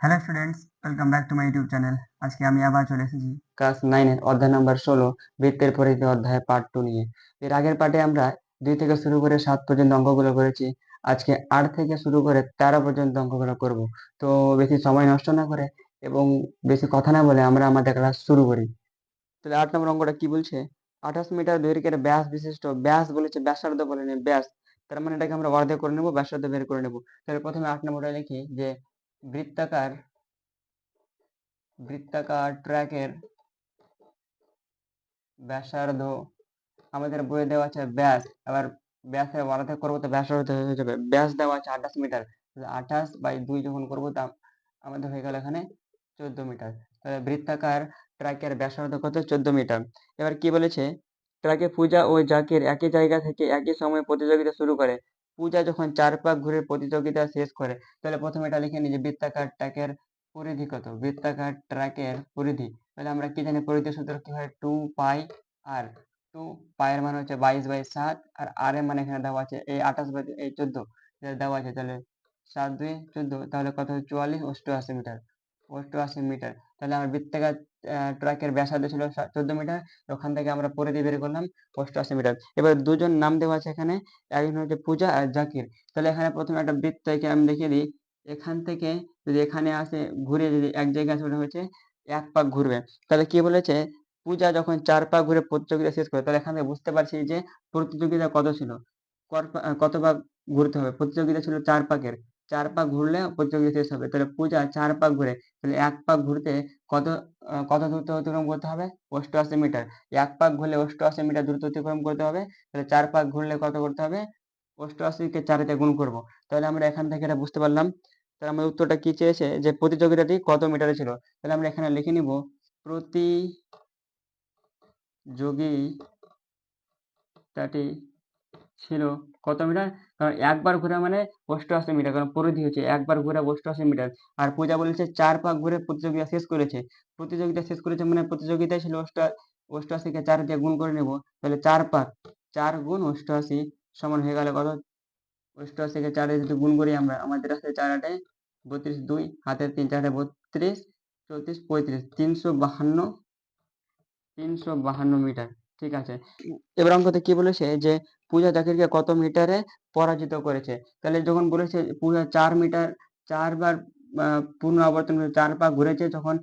Hello students welcome back to my YouTube channel আজকে আমি আবার চলে এসেছি ক্লাস নাইনের অধ্যায় নাম্বার ষোলো, বৃত্তের পরিধি অধ্যায় পার্ট টু নিয়ে। এর আগের পার্টে আমরা দুই থেকে শুরু করে সাত পর্যন্ত অঙ্কগুলো করেছি। আজকে আট থেকে শুরু করে তেরো পর্যন্ত অঙ্কগুলো করব। তো বেশি সময় নষ্ট না করে এবং বেশি কথা না বলে আমরা আমাদের ক্লাস শুরু করি। তাহলে আট নম্বর অঙ্কটা কি বলছে? আঠাশ মিটার দৈর্ঘ্যের ব্যাস বিশিষ্ট, ব্যাস বলেছে ব্যাসার্ধ বলেনি ব্যাস। তার মানে এটাকে আমরা অর্ধেক করে নেব, ব্যাসার্ধ বের করে নেব। তাহলে প্রথমে আট নম্বরটা লিখি যে বৃত্তাকার বৃত্তাকার ট্র্যাকের ব্যাসার্ধ আমাদের বইয়ে দেওয়া আছে ব্যাস। এবার ব্যাসের অর্ধেক করব তো ব্যাসার্ধ হয়ে যাবে ব্যাস দেওয়া আছে আঠাশ মিটার। আঠাশ বাই দুই যখন করব তা আমাদের হয়ে গেল এখানে চোদ্দ মিটার। তাহলে বৃত্তাকার ট্র্যাকের ব্যাসার্ধ কত? চোদ্দ মিটার। এবার কি বলেছে? ট্র্যাকে পূজা ও জাকির একই জায়গা থেকে একই সময় প্রতিযোগিতা শুরু করে। পূজা যখন চার পাক ঘুরে প্রতিযোগিতা শেষ করে, তাহলে প্রথমে এটা লিখে নিই যে বৃত্তাকার ট্র্যাকের পরিধি কত? বৃত্তাকার ট্র্যাকের পরিধি। তাহলে আমরা কি জানি পরিধি সূত্র কি হয়? টু পাই আর। টু পায়ের মান হচ্ছে বাইশ বাই সাত আর আর এর মানে এখানে দেওয়া আছে, এই আঠাশ বাই এই চোদ্দ দেওয়া আছে, তাহলে সাত দুই চোদ্দ, তাহলে কত? চুয়াল্লিশ অষ্টআশি মিটার। অষ্টআশি মিটার তাহলে আমার বৃত্তাকার ট্র্যাকের ব্যাসার্ধ ছিল চোদ্দ মিটার ওখান থেকে আমরা পরে দিয়ে বের করলাম অষ্টআশি মিটার এবার দুজন নাম দেওয়া আছে এখানে, একজন হচ্ছে পূজা আর জাকির। তাহলে এখানে প্রথমে একটা বৃত্ত এঁকে আমি দেখিয়ে দিই। এখান থেকে যদি এখানে আসে, ঘুরে যদি এক জায়গায় আসে, ওটা হচ্ছে এক পাক ঘুরবে। তাহলে কি বলেছে? পূজা যখন চার পাক ঘুরে প্রতিযোগিতা শেষ করে, তাহলে এখান থেকে বুঝতে পারছি যে প্রতিযোগিতা কত ছিল? কত পাক ঘুরতে হবে? প্রতিযোগিতা ছিল চার পাকের। চার পাক ঘুরলে প্রতিযোগিতা শেষ হবে। তাহলে পূজা চার পাক ঘুরে, তাহলে এক পাক ঘুরতে কত কত দ্রুত অতিক্রম করতে হবে? অষ্টআশি মিটার। এক পাক ঘুরলে অষ্টআশি মিটার দ্রুত অতিক্রম করতে হবে, তাহলে চার পাক ঘুরলে কত করতে হবে? অষ্টআশিকে চারিতে গুণ করব। তাহলে আমরা এখান থেকে এটা বুঝতে পারলাম। তাহলে আমাদের উত্তরটা কি চেয়েছে? যে প্রতিযোগিতাটি কত মিটারে ছিল? তাহলে আমরা এখানে লিখে নিব, প্রতিযোগিতাটি ছিল কত মিটার? কারণ একবার ঘোরা মানে অষ্টআশি মিটার, কারণ পরিধি হচ্ছে একবার ঘোরা অষ্টআশি মিটার। আর পূজা বলেছে চার পাক ঘুরে প্রতিযোগিতা শেষ করেছে। প্রতিযোগিতা শেষ করেছে মানে প্রতিযোগিতায় ছিল অষ্টা অষ্টআশিকে চার দিয়ে গুণ করে নেব। তাহলে চার পাক, চার গুণ অষ্টআশি সমান হয়ে গেল কত? অষ্টআশিকে চারে যদি গুণ করি আমরা, আমাদের আছে চার আটে বত্রিশ দুই, হাতের তিন চারে বত্রিশ, চৌত্রিশ পঁয়ত্রিশ, তিনশো বাহান্ন তিনশো বাহান্ন মিটার। ঠিক আছে। এবার অঙ্কতে কি বলেছে যে পূজা জাকিরকে কত মিটারে পরাজিত করেছে? তাহলে যখন বলেছে পূজা চার মিটার চারবার পূর্ণ আবর্তন চার পাক ঘুরেছে তখন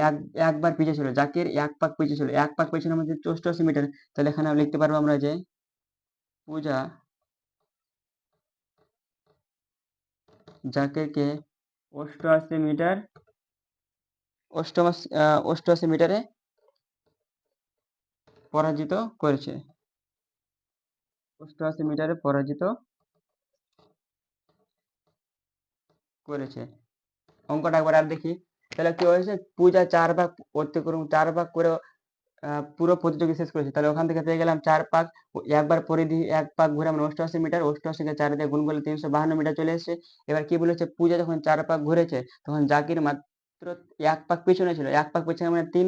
এক একবার পিছিয়ে ছিল জাকির এক পাক পিছিয়ে ছিল এক পাক পিছনে আমাদের অষ্টআশি মিটার তাহলে এখানে লিখতে পারব আমরা যে পূজা জাকিরকে অষ্টআশি মিটার অষ্টআশি অষ্টআশি মিটারে পরাজিত করেছে। অষ্টআশি মিটারে পরাজিত করেছে। অঙ্কটা একবার আর দেখি। তাহলে কি হয়েছে? পূজা চার ভাগ অতিক্রম চার ভাগ করে পুরো প্রতিযোগী শেষ করেছে। তাহলে ওখান থেকে পেয়ে গেলাম চার পাক। একবার পরিধি এক পাক ঘুরে আমরা অষ্টআশি মিটার, অষ্টআশিকে চার দিয়ে গুণ করলে তিনশো বাহান্ন মিটার চলে এসেছে। এবার কি বলেছে? পূজা যখন চার পাক ঘুরেছে, তখন জাকির এক পাক পেছনে ছিল, এক পাক পেছনে মানে তিন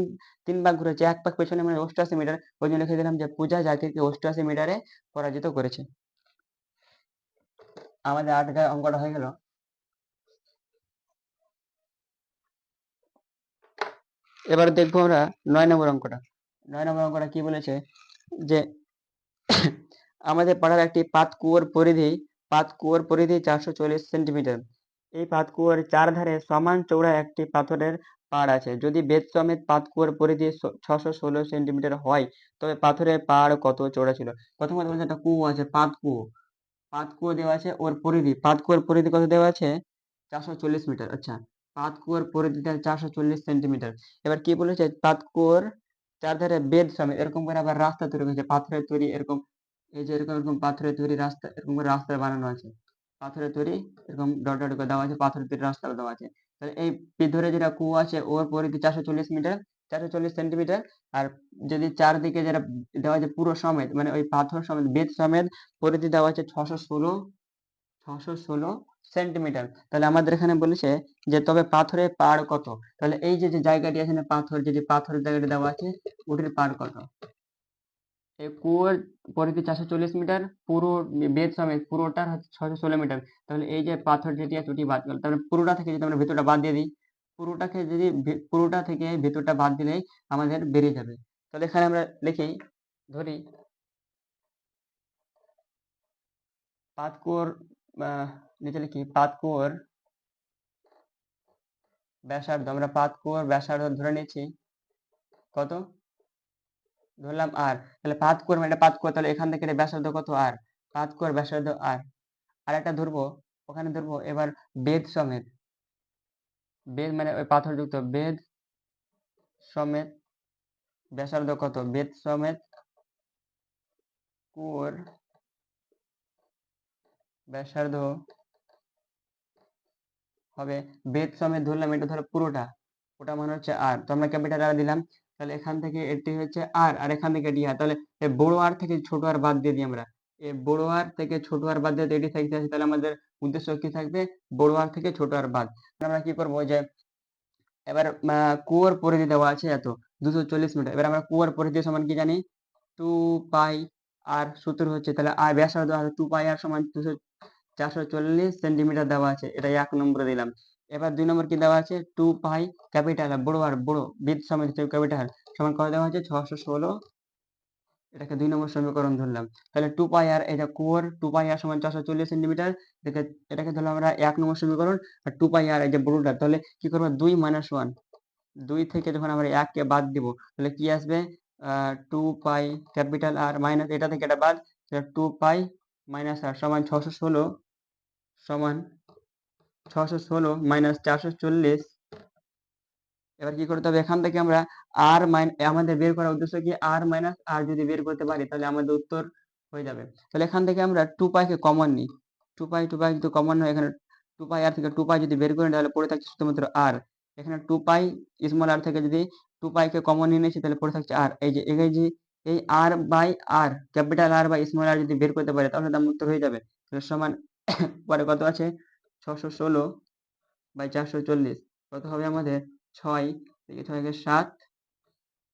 তিন পাক ঘুরেছে, এক পাক পেছনে মানে অষ্টআশি মিটার, ওই জন্য লিখে দিলাম যে পূজা জাকিরকে অষ্টআশি মিটারে পরাজিত করেছে। আমাদের আট গায়ে অঙ্কটা হয়ে গেল। এবার দেখব আমরা নয় নম্বর অঙ্কটা। নয় নম্বর অঙ্কটা কি বলেছে? যে আমাদের পাড়ার একটি পাত কুয়োর পরিধি পাত কুয়োর পরিধি চারশো চল্লিশ সেন্টিমিটার। এই পাত কুয়োর চার ধারে সমান চৌড়া একটি পাথরের পাড় আছে। যদি বেদ সমেত পাত কুয়োর পরিধি ছশো ষোলো সেন্টিমিটার হয়, তবে পাথরের পাড় কত চৌড়া ছিল? প্রথমত বলছে একটা কুয়ো আছে, পাতকুয়ো। পাতকুয়ো দেওয়া আছে ওর পরিধি। পাত কুয়োর পরিধি কত দেওয়া আছে? চারশো চল্লিশ মিটার। আচ্ছা পাত কুয়োর পরিধিটা চারশো চল্লিশ সেন্টিমিটার। এবার কি বলেছে? পাতকুয়োর চারধারে বেদ সমেত, এরকম করে আবার রাস্তা তৈরি হয়েছে পাথরের তৈরি এরকম, এই যে এরকম এরকম পাথরের তৈরি রাস্তা, এরকম করে রাস্তা বানানো আছে। পাথরের তৈরি, এরকম ডট ডট করে দেওয়া আছে, পাথরের তৈরি রাস্তা দেওয়া আছে। তাহলে এই ভিতরে যেটা কুয়ো আছে, ওর পরিধি চারশো চল্লিশ মিটার, চারশো চল্লিশ সেন্টিমিটার, আর যদি চারদিকে যেটা দেওয়া আছে পুরো সমেত মানে ওই পাথর সমেত বেদ সমেত, পরিধি দেওয়া আছে ছশো ষোলো ছশো ষোলো সেন্টিমিটার। তাহলে আমাদের এখানে বলেছে যে তবে পাথরের পাড় কত? তাহলে এই যে জায়গাটি না পাথর, যে পাথরের জায়গাটি দেওয়া আছে, ওটির পাড় কত? এই কুয়োর পরে পরিধি চারশো চল্লিশ মিটার, পুরো বেদ সমেত পুরোটার হচ্ছে ছশো ষোলো মিটার। তাহলে এই যে পাথর যেটি আছে ওটি বাদ গেল। তাহলে পুরোটা থেকে যদি আমরা ভেতরটা বাদ দিয়ে দিই, পুরোটাকে যদি পুরোটা থেকে ভেতরটা বাদ দিলেই আমাদের বেরিয়ে যাবে। তাহলে এখানে আমরা লিখি, ধরি, পাতকুয়োর নিচে লিখি, পাতকুয়োর ব্যাসার্ধ, আমরা পাতকুয়োর ব্যাসার্ধ ধরে নিয়েছি কত? ধরলাম আর তাহলে পাতকুয়োর মানে এটা পাতকুয়া তাহলে এখান থেকে এটা ব্যাসার্ধ কত আর পাত পাতকুয়ার ব্যাসার্ধ আর আর একটা ধরবো, ওখানে ধরবো, এবার বেদ সমেত। বেদ মানে ওই পাথরযুক্ত বেদ সমেত ব্যাসার্ধ কত? বেদ সমেত কুয়োর ব্যাসার্ধ হবে বেদ সমেত ধরলাম এটা ধরো পুরোটা, ওটা মানে হচ্ছে আর তো আমরা ক্যাপিটাল আর দিলাম। তাহলে এখান থেকে এটি হচ্ছে আর আর এখান থেকে ডি আর তাহলে বড় আর থেকে ছোট আর বাদ দিয়ে দিই আমরা। এই বড় আর থেকে ছোট আর বাদ দিয়ে এটি থাকতে আছে তাহলে আমাদের উদ্দেশ্য কি থাকবে? বড় আর থেকে ছোট আর বাদ। আমরা কি করব? যে এবার কুয়োর পরিধি দেওয়া আছে এত, দুশো চল্লিশ মিটার। এবার আমরা কুয়োর পরিধি সমান কি জানি? টু পাই আর সূত্র হচ্ছে, তাহলে আর ব্যাসার্ধ আছে টু পাই আর সমান দুশো চারশো চল্লিশ সেন্টিমিটার দেওয়া আছে। এটা এক নম্বরে দিলাম। এবার দুই নম্বর কি দেওয়া আছে? টু পাই ক্যাপিটাল বড় আর বড় বৃত্ত সমেত ক্যাপিটাল, সমান কত দেওয়া আছে ছশো ষোলো। এটাকে দুই নম্বর সমীকরণ ধরলাম। তাহলে টু পাই আর এটা কুয়োর টু পাই আর সমান চারশো চল্লিশ সেন্টিমিটার, এটাকে এটাকে ধরলাম আমরা এক নম্বর সমীকরণ, আর টু পাই আর এই যে বড়টা, তাহলে কি করব? দুই মাইনাস ওয়ান দুই থেকে যখন আমরা এককে বাদ দিব, তাহলে কি আসবে? Two pi capital R minus এটা থেকে এটা বাদ টু পাই মাইনাস আর সমান ছশো ষোলো, সমান ছশো ষোলো মাইনাস চারশো চল্লিশ। এবার কি করতে হবে? এখান থেকে আমরা আর মাইন আমাদের বের করার উদ্দেশ্য কি? আর মাইনাস আর যদি বের করতে পারি, তাহলে আমাদের উত্তর হয়ে যাবে। তাহলে এখান থেকে আমরা টু পাইকে কমন নিই। টু পাই টু পাই যদি কমন হয়, এখানে টু পাই আর থেকে টু পাই যদি বের করি, তাহলে পড়ে থাকছে শুধুমাত্র আর এখানে টু পাই স্মল আর থেকে যদি টু পাইকে কমন নিয়ে নিয়েছি তাহলে পড়ে থাকছে আর এই যে এই যে, এই R by R capital R by small R যদি বের করতে পারি, তাহলে তার উত্তর হয়ে যাবে। সমান পরে কত আছে? ছশো ষোলো বাই চারশো চল্লিশ। কত হবে আমাদের? ছয় থেকে ছয় থেকে সাত।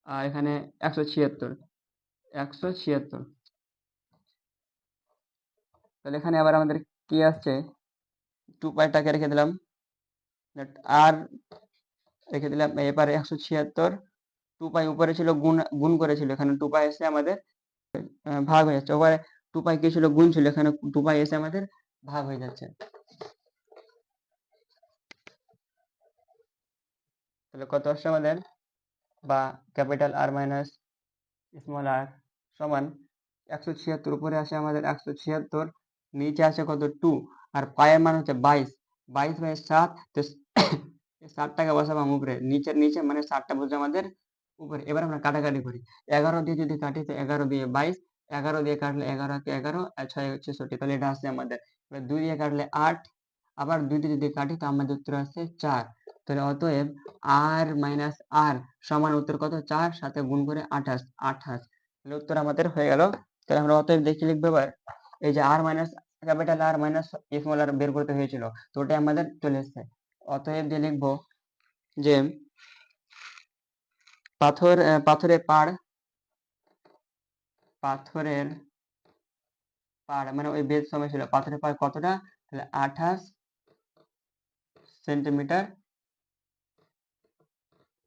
আর এখানে একশো ছিয়াত্তর। একশো ছিয়াত্তর। তাহলে এখানে আবার আমাদের কি আসছে? টু পাইটাকে রেখে দিলাম। আর রেখে দিলাম। এবারে একশো ছিয়াত্তর টু পাই উপরে ছিল গুণ গুণ করেছিল। এখানে টু পাই এসে আমাদের ভাগ হয়ে যাচ্ছে। ওপরে টু পাই কি ছিল? গুণ ছিল। এখানে টু পাই এসে আমাদের ভাগ হয়ে যাচ্ছে। তাহলে কত আসছে আমাদের? বা capital R minus small R সমান একশো ছিয়াত্তর, উপরে আসে আমাদের একশো ছিয়াত্তর, নিচে আছে কত? টু আর পায়ের মান হচ্ছে বাইশ। বাইশ বাই সাত, তো ষাটটাকে বসাবাম উপরে। নিচের, নিচে মানে ষাটটা বলছে আমাদের উপরে। এবার আমরা কাটাকাটি করি। এগারো দিয়ে যদি কাটি, তো এগারো দিয়ে বাইশ। এগারো দিয়ে কাটলে এগারো কে এগারো, আর ছয় ছেষট্টি তাহলে এটা আসছে আমাদের। এবার দুই দিয়ে কাটলে আট। আবার দুই দিয়ে যদি কাটি, তো আমাদের উত্তর আসছে চার। তাহলে অতএব আর মাইনাস আর সমান উত্তর কত? চার, সাথে গুণ করে আঠাশ আঠাশ। তাহলে উত্তর আমাদের হয়ে গেল। তাহলে আমরা অতএব দেখে লিখব এবার। এই যে R minus capital R minus small R বের করতে হয়েছিল, তো ওটাই আমাদের চলে এসছে। অতএব দিয়ে লিখব যে পাথর পাথরের পাড় পাথরের পাড় মানে ওই বেদ সময় ছিল। পাথরের পাড় কতটা? তাহলে আঠাশ সেন্টিমিটার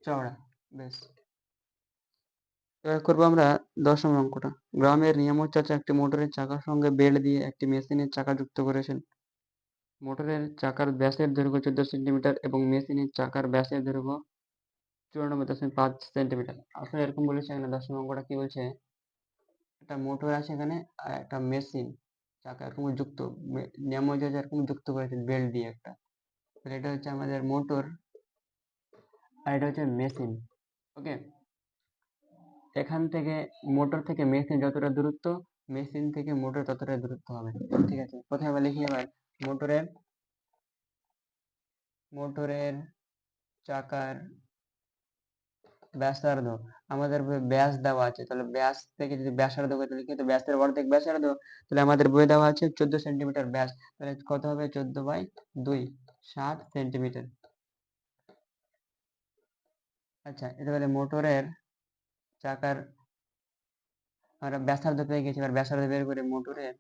চওড়া, বেশ। করব আমরা দশম অঙ্কটা। গ্রামের নিয়ামত চাচা একটি মোটরের চাকার সঙ্গে বেল্ট দিয়ে একটি মেশিনের চাকা যুক্ত করেছেন। মোটরের চাকার ব্যাসের দৈর্ঘ্য চোদ্দ সেন্টিমিটার এবং মেশিনের চাকার ব্যাসের দৈর্ঘ্য চুরানব্বই দশমিক পাঁচ সেন্টিমিটার। আসলে এরকম বলেছে এখানে দশম অঙ্কটা কি বলছে? একটা মোটর আছে এখানে, আর একটা মেশিন। চাকা এরকম যুক্ত নিয়ামক চাচা এরকম যুক্ত করেছে বেল্ট দিয়ে একটা। এটা হচ্ছে আমাদের মোটর আর এটা হচ্ছে মেশিন ওকে এখান থেকে মোটর থেকে মেশিন যতটা দূরত্ব মেশিন থেকে মোটর ততটা দূরত্ব হবে, ঠিক আছে? প্রথমে আমরা লিখি এবার মোটরের মোটরের চাকার ব্যাসার্ধ, আমাদের ব্যাস দেওয়া আছে, তাহলে ব্যাস থেকে যদি ব্যাসার্ধ করে লিখি তো ব্যাসের অর্ধেক ব্যাসার্ধ, তাহলে আমাদের বই দেওয়া আছে চোদ্দ সেন্টিমিটার ব্যাস, তাহলে কত হবে? চোদ্দ বাই দুই, ষাট সেন্টিমিটার আচ্ছা এটা তাহলে মোটরের চাকার আমরা ব্যাসার্ধ পেয়ে গেছি, এবার ব্যাসার্ধ বের করে মোটরের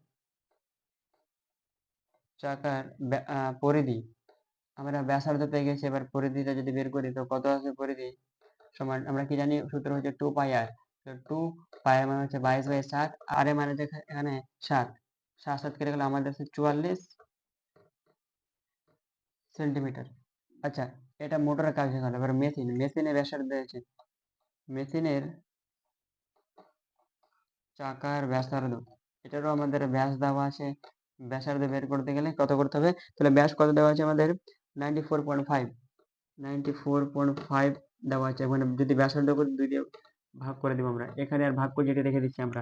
চাকার পরিধি আমরা ব্যাসার্ধ পেয়ে গেছি, এবার পরিধিটা যদি বের করি তো কত আসবে পরিধি? সমান, আমরা কি জানি? সূত্র হচ্ছে টু পাই আর টু পাই মানে হচ্ছে বাইশ বাই সাত আর এর মানে এখানে সাত সাত সাত কেটে গেলে আমাদের হচ্ছে চুয়াল্লিশ সেন্টিমিটার। আচ্ছা এটা মোটরের কাজ হয়ে গেল এবার মেশিন মেশিনের ব্যাসার্ধ হচ্ছে মেশিনের চাকার ব্যাসার্ধ এটারও আমাদের ব্যাস দেওয়া আছে। ব্যাসার্ধ বের করতে গেলে কত করতে হবে? তাহলে ব্যাস কত দেওয়া আছে আমাদের? Ninety four point five ninety four point five দেওয়া আছে। মানে যদি ব্যাসার্ধ করে দুই দিয়ে ভাগ করে দেবো আমরা। এখানে আর ভাগ করে যেটা রেখে দিচ্ছি আমরা।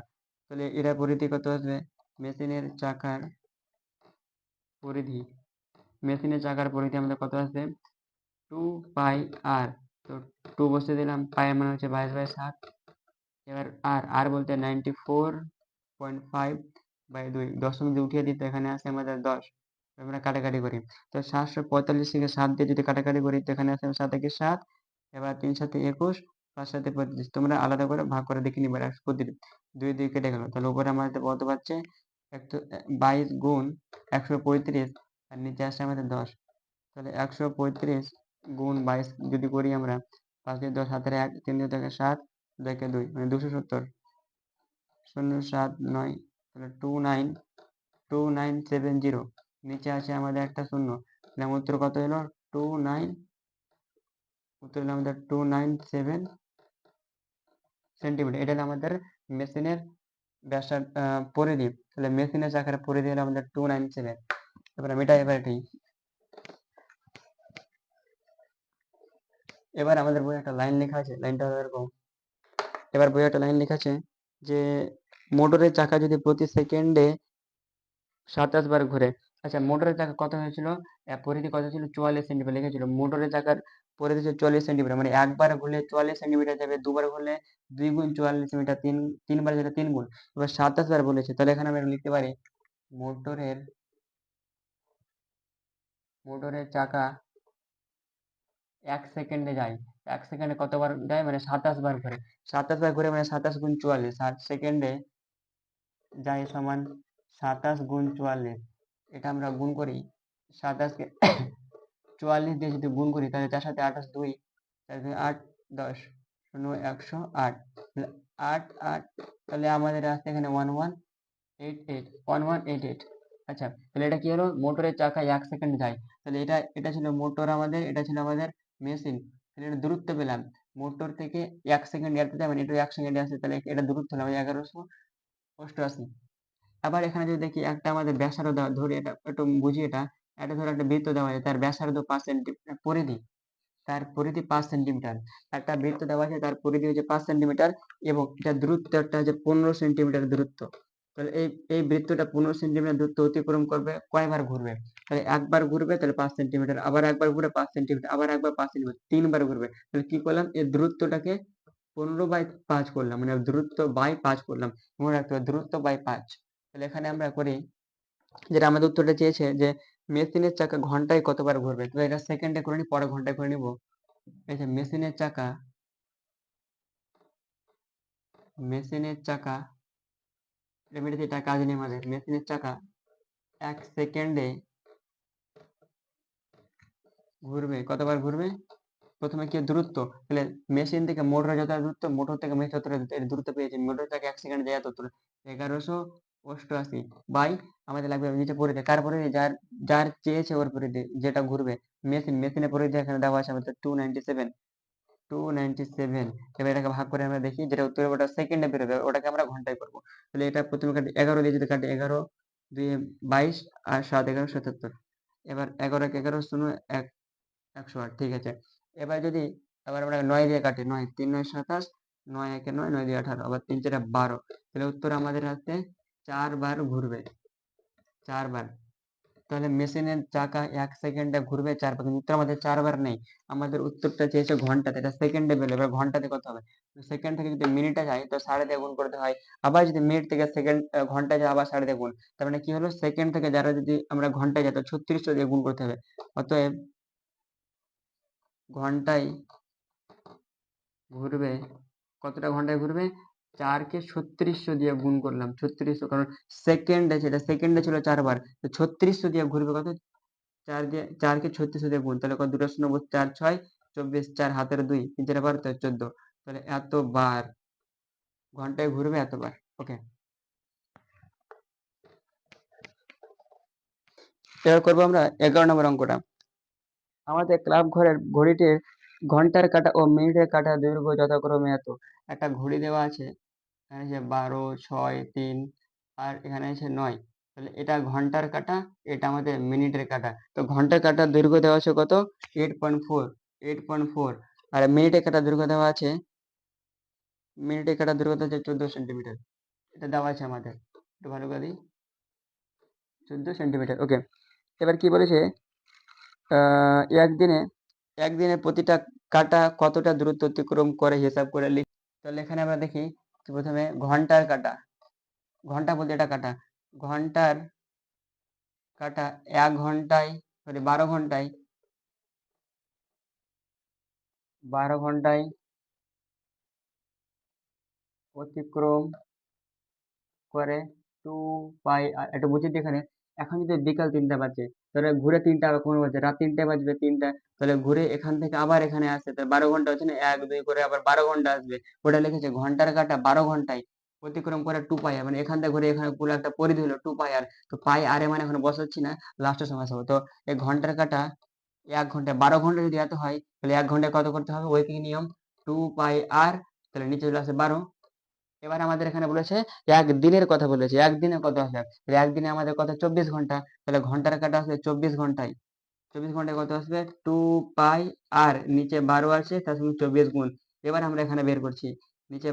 তাহলে এরা পরিধি কত আসবে? মেশিনের চাকার পরিধি। মেশিনের চাকার পরিধি আমাদের কত আসবে? টু পাই আর তো টু বসে দিলাম পাই মানে হচ্ছে বাইশ বাই সাত, এবার আর আর বলতে ninety four point five by দুই দশমিক দিয়ে উঠিয়ে দিতে এখানে আসে আমাদের দশ, আমরা কাটাকাটি করি, তো সাতশো পঁয়তাল্লিশ থেকে সাত দিয়ে যদি কাটাকাটি করি তো এখানে আসে সাত থেকে সাত, এবার তিন সাথে একুশ, পাঁচ সাথে পঁয়ত্রিশ, তোমরা আলাদা করে ভাগ করে দেখে নিবে একশো প্রতি দুই দুই কেটে গেল, তাহলে উপরে আমাদের কত পাচ্ছে একশো বাইশ গুণ একশো পঁয়ত্রিশ, আর নিচে আসে আমাদের দশ, তাহলে একশো পঁয়ত্রিশ গুণ বাইশ যদি করি আমরা, পাঁচ দিয়ে দশ হাতের এক, তিন দিয়ে থেকে সাত দুইকে দুই মানে দুশো সত্তর। শূন্য, সাত, নয়, তাহলে two nine two nine seven zero নিচে আছে আমাদের একটা শূন্য। তাহলে উত্তর কত এলো টু নাইন উত্তর হলো আমাদের টু নাইন সেভেন সেন্টিমিটার এটা হলো আমাদের মেশিনের ব্যাসার পরিধি। তাহলে মেশিনের চাকার পরিধি হলো আমাদের টু নাইন সেভেন এবার আমি এটা এবার এটাই এবার আমাদের বইয়ে একটা লাইন লেখা আছে, লাইনটা এরকম। এবার বইয়ে একটা লাইন লেখা আছে যে, মোটরের চাকা যদি প্রতি সেকেন্ডে সাতাশ বার ঘুরে। আচ্ছা মোটরের চাকা কত হয়েছিল? পরিধি কত ছিল? চুয়াল্লিশ সেন্টিমিটার লিখেছিল। মোটরের চাকার পরিধি ছিল চুয়াল্লিশ সেন্টিমিটার মানে একবার ঘুরলে চুয়াল্লিশ সেন্টিমিটার যাবে দুবার ঘুরলে দুই গুণ চুয়াল্লিশ মিটার তিন তিনবার যেটা তিন গুণ। এবার সাতাশ বার বলেছে, তাহলে এখানে আমরা লিখতে পারি। মোটরের মোটরের চাকা এক সেকেন্ডে যায় এক সেকেন্ডে কতবার যায় মানে সাতাশ বার ঘুরে সাতাশ বার ঘুরে মানে সাতাশ গুণ চুয়াল্লিশ। ষাট সেকেন্ডে যায় সমান সাতাশ গুণ চুয়াল্লিশ। এটা আমরা গুণ করি। সাতাশকে চুয়াল্লিশ দিয়ে যদি গুণ করি, তাহলে তার সাথে আঠাশ দুই আট দশ, শূন্য একশো আট। আট আট, তাহলে আমাদের আসছে এখানে one one eight eight one one eight eight আচ্ছা তাহলে এটা কি হলো? মোটরের চাকা এক সেকেন্ড যায় তাহলে এটা এটা ছিল মোটর আমাদের, এটা ছিল আমাদের মেশিন, তাহলে এটা দূরত্ব পেলাম। মোটর থেকে এক সেকেন্ড এরতে যাবেন এটা এক সেকেন্ডে আসছে তাহলে এটা দূরত্ব হলাম এগারোশো অষ্টআশি। আবার এখানে যদি দেখি, একটা আমাদের ব্যাসার্ধ দেওয়া, ধরি এটা, একটু বুঝি এটা এটা ধরো একটা বৃত্ত দেওয়া আছে, তার ব্যাসার্ধ পাঁচ সেন্টিমিটার পরিধি, তার পরিধি পাঁচ সেন্টিমিটার একটা বৃত্ত দেওয়া আছে, তার পরিধি হচ্ছে পাঁচ সেন্টিমিটার, এবং এটা দূরত্ব একটা হচ্ছে পনেরো সেন্টিমিটার দূরত্ব। তাহলে এই এই বৃত্তটা পনেরো সেন্টিমিটার দূরত্ব অতিক্রম করবে, কয়বার ঘুরবে? তাহলে একবার ঘুরবে, তাহলে পাঁচ সেন্টিমিটার আবার একবার ঘুরে পাঁচ সেন্টিমিটার আবার একবার পাঁচ সেন্টিমিটার তিনবার ঘুরবে। তাহলে কি করলাম? এই দূরত্বটাকে পনেরো বাই পাঁচ করলাম মানে দূরত্ব বাই পাঁচ করলাম। মনে রাখতে হবে, দূরত্ব বাই পাঁচ। তাহলে এখানে আমরা করি, যেটা আমাদের উত্তরটা চেয়েছে যে মেশিনের চাকা ঘন্টায় কতবার ঘুরবে? তো এটা সেকেন্ডে করে নি পরে ঘন্টায় করে নিব। যে মেশিনের চাকা মেশিনের চাকা রেমিডিতে এটা কাজ নেই আমাদের মেশিনের চাকা এক সেকেন্ডে ঘুরবে। কতবার ঘুরবে? প্রথমে কি দূরত্ব? তাহলে মেশিন থেকে মোটর যত দূরত্ব মোটর থেকে মেশিন যত দূরত্ব। পেয়েছি। মোটর থেকে এক সেকেন্ড যায় তত এগারোশো অষ্টআশি বাই আমাদের লাগবে নিচে পরিধি। কার পরিধি? যার যার চেয়েছে ওর পরিধি। যেটা ঘুরবে। মেশিন মেশিনের পরিধি এখানে দেওয়া আছে আমাদের two ninety seven two ninety seven এটাকে ভাগ করে আমরা দেখি, যেটা ওটা বেরোবে, ওটাকে আমরা ঘন্টায় করব তাহলে এটা প্রথমে এগারো দিয়ে যদি কাটি এগারো, দুই, বাইশ আর সাত, এগারো এবার এগারো, এক এগারো এক, একশো আট, ঠিক আছে? এবার যদি আমরা নয় কাটি, নয়, তিন, নয়, সাতাশ, নয়, একে নয় নয় আঠারো, আবার তিন, চারে, বারো। তাহলে উত্তর আমাদের হাতে চারবার ঘুরবে, চারবার। তাহলে মেশিনের চাকা এক সেকেন্ডে ঘুরবে চারবার কিন্তু উত্তর আমাদের চারবার নেই। আমাদের উত্তরটা চেয়েছে ঘন্টাতে, এটা সেকেন্ডে বেরোবে এবার ঘন্টাতে কত হবে? সেকেন্ড থেকে যদি মিনিটে যায়, তো সাড়ে দিয়ে গুণ করতে হয়। আবার যদি মিনিট থেকে সেকেন্ড ঘন্টায় যায়, আবার সাড়ে দিয়ে গুণ। তার মানে কি হলো? সেকেন্ড থেকে যারা যদি আমরা ঘন্টায় যাই, তো ছত্রিশটা দিয়ে গুণ করতে হবে। অতএব ঘন্টায় ঘুরবে, কতটা ঘন্টায় ঘুরবে? চারকে ছত্রিশশো দিয়ে গুণ করলাম, ছত্রিশশো, কারণ সেকেন্ড এটা সেকেন্ডে ছিল চারবার, তো ছত্রিশশো দিয়ে ঘুরবে কত? চার দিয়ে, চারকে ছত্রিশশো দিয়ে গুণ, তাহলে কত? দুটো শূন্য চার, ছয়, চব্বিশ, চার, হাতের দুই তিন চার বার তো চোদ্দ, তাহলে এতবার, ঘন্টায় ঘুরবে এতবার ওকে এবার করব আমরা এগারো নম্বর অঙ্কটা। আমাদের ক্লাব ঘরের ঘড়িটির ঘণ্টার কাঁটা ও মিনিটের কাঁটা দৈর্ঘ্য যথাক্রমে এত? একটা ঘড়ি দেওয়া আছে এখানে আছে বারো, ছয়, তিন আর এখানে আছে নয়। তাহলে এটা ঘণ্টার কাটা, এটা আমাদের মিনিটের কাটা। তো ঘণ্টার কাঁটার দৈর্ঘ্য দেওয়া আছে কত? Eight point four eight point four আর মিনিটের কাঁটার দৈর্ঘ্য দেওয়া আছে? মিনিটের কাঁটার দৈর্ঘ্য দেওয়া আছে চোদ্দ সেন্টিমিটার। এটা দেওয়া আছে আমাদের। একটু ভালো করে দিই। চোদ্দ সেন্টিমিটার ওকে এবার কি বলেছে? একদিনে একদিনে প্রতিটা কাটা কতটা দূরত্ব অতিক্রম করে হিসাব করে লিখ। তাহলে এখানে আমরা দেখি যে প্রথমে? ঘণ্টার কাটা। ঘণ্টা বলতে এটা কাটা। ঘণ্টার কাটা এক ঘন্টায় সরি বারো ঘন্টায় বারো ঘন্টায় অতিক্রম করে টু পাই একটু বুঝিয়ে এখানে। এখন যদি বিকাল তিনটা বাজে, তাহলে ঘুরে তিনটা আবার কোনো বাজে, রাত তিনটে বাজবে, তিনটা, তাহলে ঘুরে এখান থেকে আবার এখানে আসে, তাহলে বারো ঘণ্টা হচ্ছে না, এক, দুই করে আবার বারো ঘণ্টা আসবে। ওটা লিখেছে, ঘণ্টার কাটা বারো ঘন্টায় অতিক্রম করে টু পাই মানে এখান থেকে ঘুরে এখানে পুরো একটা পরিধি হলো টু পাই আর। তো পাই আর মানে এখন বসাচ্ছি না লাস্টের সময় আসব তো এই ঘণ্টার কাটা এক ঘণ্টা বারো ঘণ্টা যদি এত হয়, তাহলে এক ঘন্টায় কত করতে হবে? ওই কি নিয়ম? টু পাই আর, তাহলে নিচে চলে আসে বারো। এবার আমাদের এখানে বলেছে একদিনের কথা বলেছে একদিনে কত আসবে একদিনে আমাদের কথা চব্বিশ ঘণ্টা। তাহলে ঘণ্টার কাটা আসবে চব্বিশ ঘন্টায়। চব্বিশ ঘন্টায় কত আসবে? টু পাই আর, নিচে বারো আছে, তার সঙ্গে চব্বিশ গুণ। এবার আমরা এখানে বের করছি। নিচে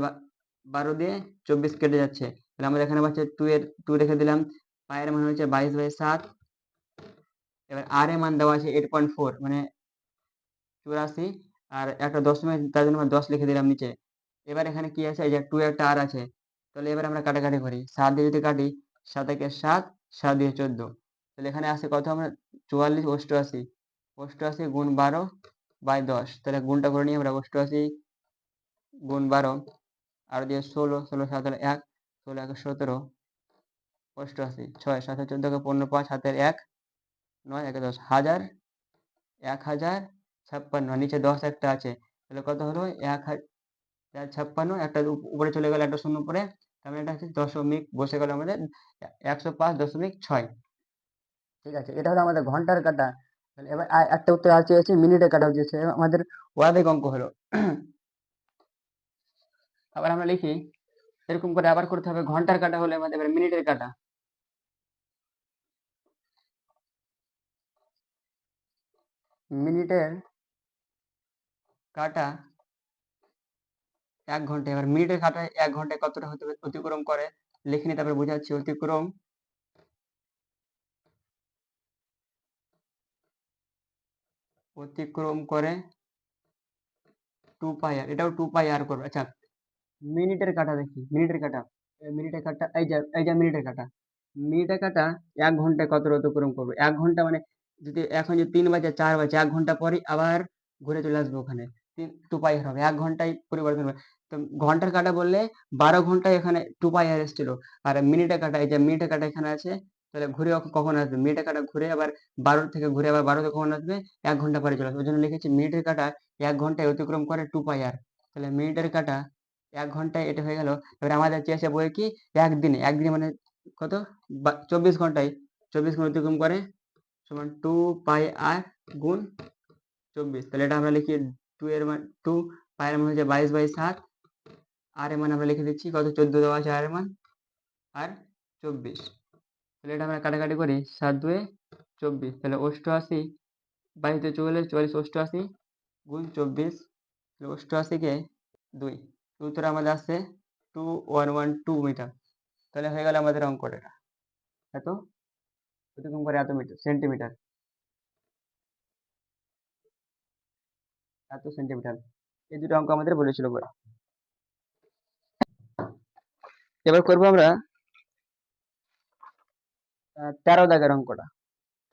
বারো দিয়ে চব্বিশ কেটে যাচ্ছে। তাহলে আমরা এখানে পাচ্ছি টু এর, টু রেখে দিলাম। পায়ের মান হচ্ছে বাইশ বাই সাত। এবার আর এর মান দেওয়া আছে এইট পয়েন্ট ফোর মানে চুরাশি। আর একটা দশমিক, তার জন্য দশ লিখে দিলাম নিচে। এবার এখানে কি আছে? এই যে টু একটা আর আছে। তাহলে এবার আমরা কাটাকাটি করি। সাত দিয়ে যদি কাটি, সাত একে সাত সাত দিয়ে চোদ্দ। তাহলে এখানে আসে কত? আমরা চুয়াল্লিশ, অষ্টআশি। অষ্টআশি গুণ বারো বাই দশ। তাহলে গুণটা করে নিই আমরা অষ্টআশি গুণ বারো, আর দিয়ে ষোলো ষোলো, সাত হলো এক, ষোলো, এক, সতেরো, অষ্টআশি, ছয় সাথে চোদ্দোকে পনেরো, পাঁচ হাতের এক, নয়, একে দশ, হাজার, এক হাজার, ছাপ্পান্ন নিচে দশ একটা আছে। তাহলে কত হলো? এক হাজার ছাপ্পান্ন, একটা উপরে চলে গেল একটা শূন্য উপরে, তার মানে এটা হচ্ছে দশমিক, বসে গেল আমাদের একশো পাঁচ দশমিক ছয়। ঠিক আছে, এটা হলো আমাদের ঘণ্টার কাটা। এবার একটা উত্তর আছে আছে মিনিটের কাটা, হচ্ছে আমাদের ওয়াদিক অঙ্ক হলো। আবার আমরা লিখি, এরকম করে আবার করতে হবে, ঘণ্টার কাটা হলে আমাদের এবার মিনিটের কাটা। মিনিটের কাটা এক ঘণ্টা, এবার মিনিটের কাটা এক ঘন্টায় কতটা হতে অতিক্রম করে, লিখে নিই তারপরে বোঝাচ্ছি অতিক্রম। অতিক্রম করে টু পাই আর এটাও টু পাই আর করবে। আচ্ছা মিনিটের কাটা দেখি, মিনিটের কাটা মিনিটের কাটা, এই যে এই যে মিনিটের কাটা মিনিটের কাটা এক ঘন্টায় কত অতিক্রম করবে? এক ঘণ্টা মানে যদি এখন যদি তিন বাজে, চার বাজে, এক ঘণ্টা পরে আবার ঘুরে চলে আসবে ওখানে, তিন টু পাই হবে, এক ঘন্টায় পরিবর্তন হবে। ঘণ্টার কাটা বললে বারো ঘন্টায় এখানে টু পাই আর এসেছিল আর মিনিটে কাটা, এই যে মিনিটের কাটা এখানে আছে, তাহলে ঘুরে কখন আসবে? মিনিটের কাটা ঘুরে আবার বারো থেকে, ঘুরে আবার বারোতে কখন আসবে? এক ঘণ্টা পরে চলে আসবে। ওই জন্য লিখেছি মিনিটের কাটা এক ঘন্টায় অতিক্রম করে টু পাই আর তাহলে মিনিটের কাটা এক ঘন্টায় এটা হয়ে গেল। এবার আমাদের চেয়েছে বই কি? একদিনে একদিনে মানে কত? চব্বিশ ঘন্টায়, চব্বিশ ঘণ্টা অতিক্রম করে সমান টু পাই আর গুণ চব্বিশ। তাহলে এটা আমরা লিখি টু এর মান টু পায়ের মান হচ্ছে বাইশ বাই সাত। আর এর মান আমরা লিখে দিচ্ছি, কত? চোদ্দ দেওয়া আছে আর এর মান আর চব্বিশ। তাহলে এটা আমরা কাটাকাটি করি, সাত দুয়ে চব্বিশ। তাহলে অষ্টআশি বাইশ দুয়ে চুয়াল্লিশ, অষ্টআশি, গুণ চব্বিশ, তাহলে অষ্টআশিকে দুই। উত্তর আমাদের আসছে two one one two metre. তাহলে হয়ে গেল আমাদের অঙ্কটা। এত? অতিক্রম করে এত মিটার, সেন্টিমিটার। এত সেন্টিমিটার। এই দুটো অঙ্ক আমাদের বলেছিল বই এবার করব আমরা তেরো দাগের অঙ্কটা।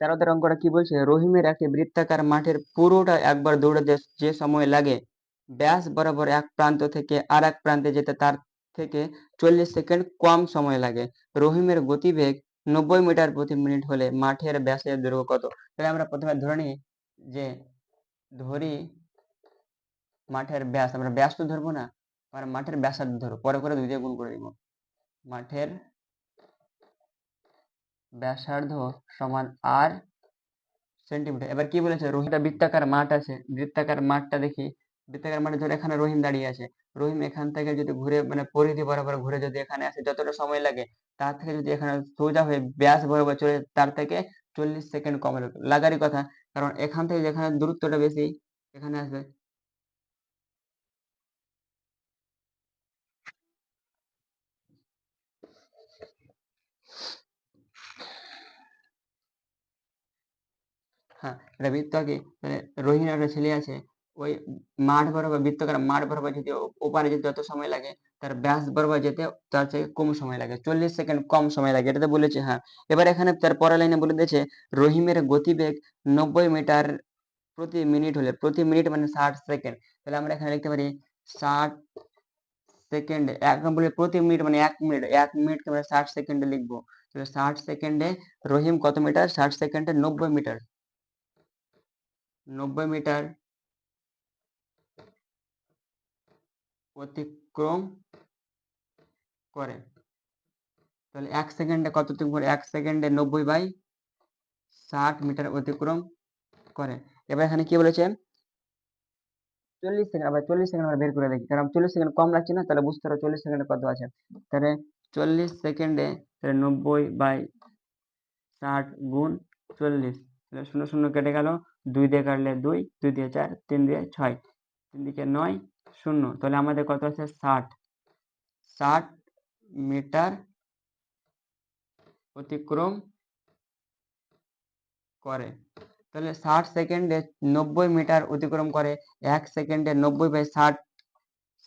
তেরো দাগের অঙ্কটা কি বলছে? রহিমের একটি বৃত্তাকার মাঠের পুরোটা একবার দৌড়াতে যে সময় লাগে, ব্যাস বরাবর এক প্রান্ত থেকে আর এক প্রান্তে যেতে তার থেকে চল্লিশ সেকেন্ড কম সময় লাগে। রহিমের গতিবেগ নব্বই মিটার প্রতি মিনিট হলে মাঠের ব্যাসের দৈর্ঘ্য কত? তাহলে আমরা প্রথমে ধরে নিই যে, ধরি মাঠের ব্যাস, আমরা ব্যাস তো ধরবো না আমরা মাঠের ব্যাসার্ধ ধরবো পরে করে দুই দিয়ে গুণ করে দিব। মাঠের ব্যাসার্ধ সমান আর সেন্টিমিটার এবার কি বলেছে? রোহিতা বৃত্তাকার মাঠ আছে। বৃত্তাকার মাঠটা দেখি। বৃত্তাকার মাঠে ধরে এখানে রহিম দাঁড়িয়ে আছে। রহিম এখান থেকে যদি ঘুরে মানে পরিধি বরাবর ঘুরে যদি এখানে আসে, যতটা সময় লাগে, তার থেকে যদি এখানে সোজা হয়ে ব্যাস বরাবর চলে তার থেকে চল্লিশ সেকেন্ড কম লাগারই কথা, কারণ এখান থেকে যেখানে দূরত্বটা বেশি, এখানে আসবে। হ্যাঁ এটা বৃত্ত মানে একটা ছেলে আছে, ওই মাঠ বরাবর, বৃত্তাকার মাঠ বরাবর যদি ওপারে যেতে যত সময় লাগে, তার ব্যাস বরাবর যেতে তার থেকে কম সময় লাগে, চল্লিশ সেকেন্ড কম সময় লাগে, এটাতে বলেছে হ্যাঁ। এবার এখানে তার পরের লাইনে বলে দিয়েছে, রহিমের গতিবেগ নব্বই মিটার প্রতি মিনিট হলে, প্রতি মিনিট মানে ষাট সেকেন্ড। তাহলে আমরা এখানে লিখতে পারি, ষাট সেকেন্ড, এক বলে প্রতি মিনিট মানে এক মিনিট, এক মিনিটকে আমরা ষাট সেকেন্ডে লিখব। তাহলে ষাট সেকেন্ডে রহিম কত মিটার? ষাট সেকেন্ডে নব্বই মিটার। নব্বই মিটার অতিক্রম করে। তাহলে এক সেকেন্ডে কত করে? এক সেকেন্ডে নব্বই বাই ষাট মিটার অতিক্রম করে। এবার এখানে কি বলেছে? চল্লিশ সেকেন্ড, আবার চল্লিশ সেকেন্ড বের করে দেখি। কারণ চল্লিশ সেকেন্ড কম লাগছে না, তাহলে বুঝতে পারো চল্লিশ সেকেন্ডে কত আছে। তাহলে চল্লিশ সেকেন্ডে তাহলে নব্বই বাই ষাট গুণ চল্লিশ। তাহলে শূন্য শূন্য কেটে গেল দুই দিয়ে কাটলে দুই দুই দিয়ে চার, তিন দিয়ে ছয়, তিন দিকে নয়, শূন্য। তাহলে আমাদের কত আছে? ষাট। ষাট মিটার অতিক্রম করে। তাহলে ষাট সেকেন্ডে নব্বই মিটার অতিক্রম করে, এক সেকেন্ডে নব্বই বাই ষাট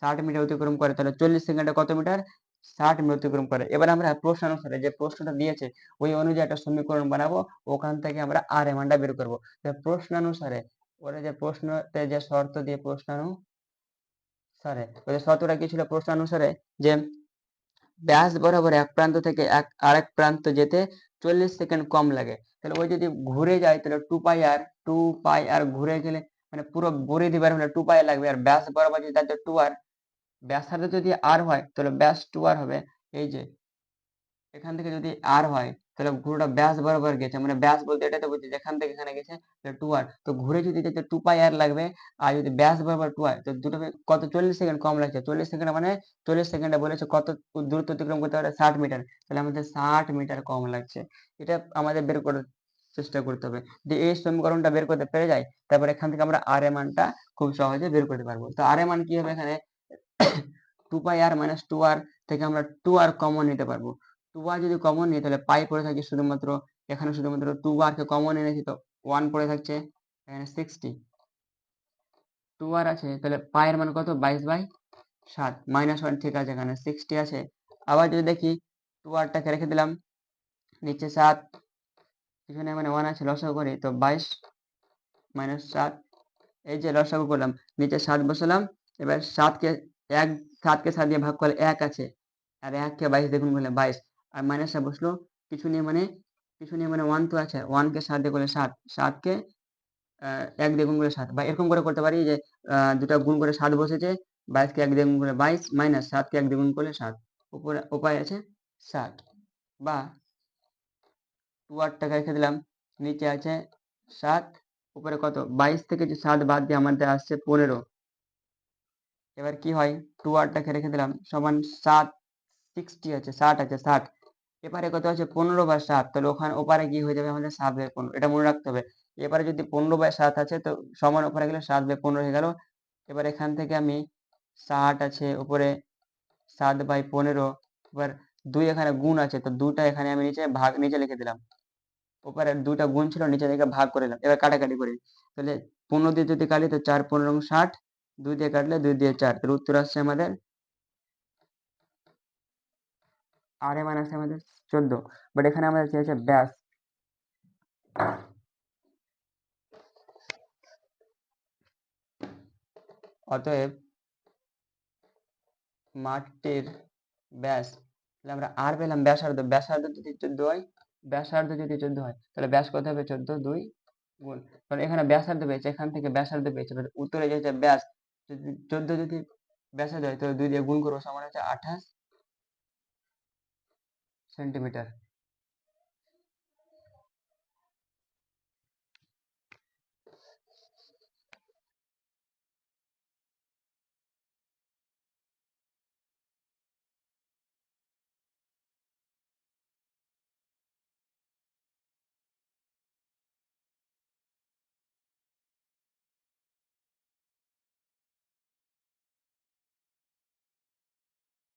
ষাট মিটার অতিক্রম করে, তাহলে চল্লিশ সেকেন্ডে কত মিটার? ষাট অতিক্রম করে। এবার আমরা প্রশ্ন অনুসারে যে প্রশ্নটা দিয়েছে, ওই অনুযায়ী একটা সমীকরণ বানাবো, ওখান থেকে আমরা আর এমানটা বের করব। প্রশ্নানুসারে ওরা যে প্রশ্নতে যে শর্ত দিয়ে প্রশ্নানুসারে ওই যে শর্তটা কি ছিল প্রশ্নানুসারে যে ব্যাস বরাবর এক প্রান্ত থেকে এক, আরেক প্রান্ত যেতে চল্লিশ সেকেন্ড কম লাগে। তাহলে ওই যদি ঘুরে যায়, তাহলে টু পাই আর টু পাই আর ঘুরে গেলে মানে পুরো ঘুরে দিবার হলে টু পাই লাগবে। আর ব্যাস বরাবর যদি তার টু আর ব্যাসার্ধ যদি আর হয়, তাহলে ব্যাস টু আর হবে। এই যে, এখান থেকে যদি আর হয়, তাহলে পুরোটা ব্যাস বরাবর গেছে। মানে ব্যাস বলতে এটাতে বুঝছি যেখান থেকে এখানে গেছে টু আর তো ঘুরে যদি টু পাই আর লাগবে, আর যদি ব্যাস বরাবর টু আর তো দুটো কত? চল্লিশ সেকেন্ড কম লাগছে। চল্লিশ সেকেন্ড মানে চল্লিশ সেকেন্ডে বলেছে কত দূরত্ব অতিক্রম করতে পারে? ষাট মিটার। তাহলে আমাদের ষাট মিটার কম লাগছে। এটা আমাদের বের করার চেষ্টা করতে হবে। যে এই সমীকরণটা বের করতে পেরে যাই তারপর এখান থেকে আমরা আর এ মানটা খুব সহজে বের করতে পারব। তো আর এ মান কি হবে এখানে? Two pi R minus two R থেকে আমরা টু আর কমন নিতে পারব। টু আর যদি কমন নিই, তাহলে পাই পড়ে থাকি শুধুমাত্র, এখানে শুধুমাত্র টু আর কে কমন এনেছি তো ওয়ান পড়ে থাকছে এখানে সিক্সটি টু আর আছে, তাহলে পায়ের মান কত? বাইশ বাই সাত। মাইনাস ওয়ান ঠিক আছে, এখানে সিক্সটি আছে। আবার যদি দেখি টু আরটাকে রেখে দিলাম, নিচে সাত, এখানে মানে ওয়ান আছে, লসাগু করি, তো বাইশ মাইনাস সাত, এই যে লসাগু করলাম, নিচে সাত বসালাম, এবার সাতকে এক সাতকে সাত দিয়ে ভাগ করলে এক আছে। আর এককে বাইশ দেখুন করলে বাইশ। আর মাইনাসটা বসল, কিছু নিয়ে মানে কিছু নিয়ে মানে ওয়ান তো আছে। ওয়ানকে সাত দিয়ে করলে সাত। সাতকে এক দিয়ে করে সাত। বা এরকম করে করতে পারি যে দুটা গুণ করে সাত বসেছে বাইশকে এক দিয়ে করে বাইশ মাইনাস সাতকে এক দিয়ে গুণ করলে সাত। উপরে, উপায় আছে ষাট। বা টু আট টাকা রেখে দিলাম, নিচে আছে সাত, উপরে কত? বাইশ থেকে যে সাত বাদ দিয়ে আমাদের আসছে পনেরো। এবার কি হয়? টু আটটাকে রেখে দিলাম। সমান সাত সিক্সটি আছে, ষাট আছে, ষাট। এবারে কত আছে? পনেরো বা সাত। তাহলে ওখানে ওপারে কি হয়ে যাবে? আমাদের সাত বাই পনেরো। এটা মনে রাখতে হবে। এবারে যদি পনেরো বাই সাত আছে, তো সমান ওপরে গেলে সাত বাই পনেরো হয়ে গেল। এবার এখান থেকে আমি ষাট আছে, ওপরে সাত বাই পনেরো। এবার দুই এখানে গুণ আছে, তো দুটা এখানে আমি নিচে ভাগ, নিচে লিখে দিলাম। উপরে দুটা গুণ ছিল, নিচে থেকে ভাগ করে দিলাম। এবার কাটাকাটি করি। তাহলে পনেরো দিয়ে যদি কাটি, তো চার, পনেরো ষাট। দুই দিয়ে কাটলে দুই দিয়ে চার এর উত্তর আসছে আমাদের আর এ মান আসছে আমাদের চোদ্দ বাট এখানে আমাদের চেয়েছে ব্যাস। অতএব মাঠটির ব্যাস, তাহলে আমরা আর পেলাম, ব্যাসার্ধ ব্যাসার্ধ যদি চোদ্দ হয়, ব্যাসার্ধ যদি চোদ্দ হয়, তাহলে ব্যাস কত হবে? চোদ্দ, দুই গুণ। কারণ এখানে ব্যাসার্ধ পেয়েছে, এখান থেকে ব্যাসার্ধ পেয়েছে উত্তরে যেতে ব্যাস চোদ্দ যদি ব্যাসা যায় তো দুই দিয়ে গুণ করব সমান হচ্ছে আঠাশ সেন্টিমিটার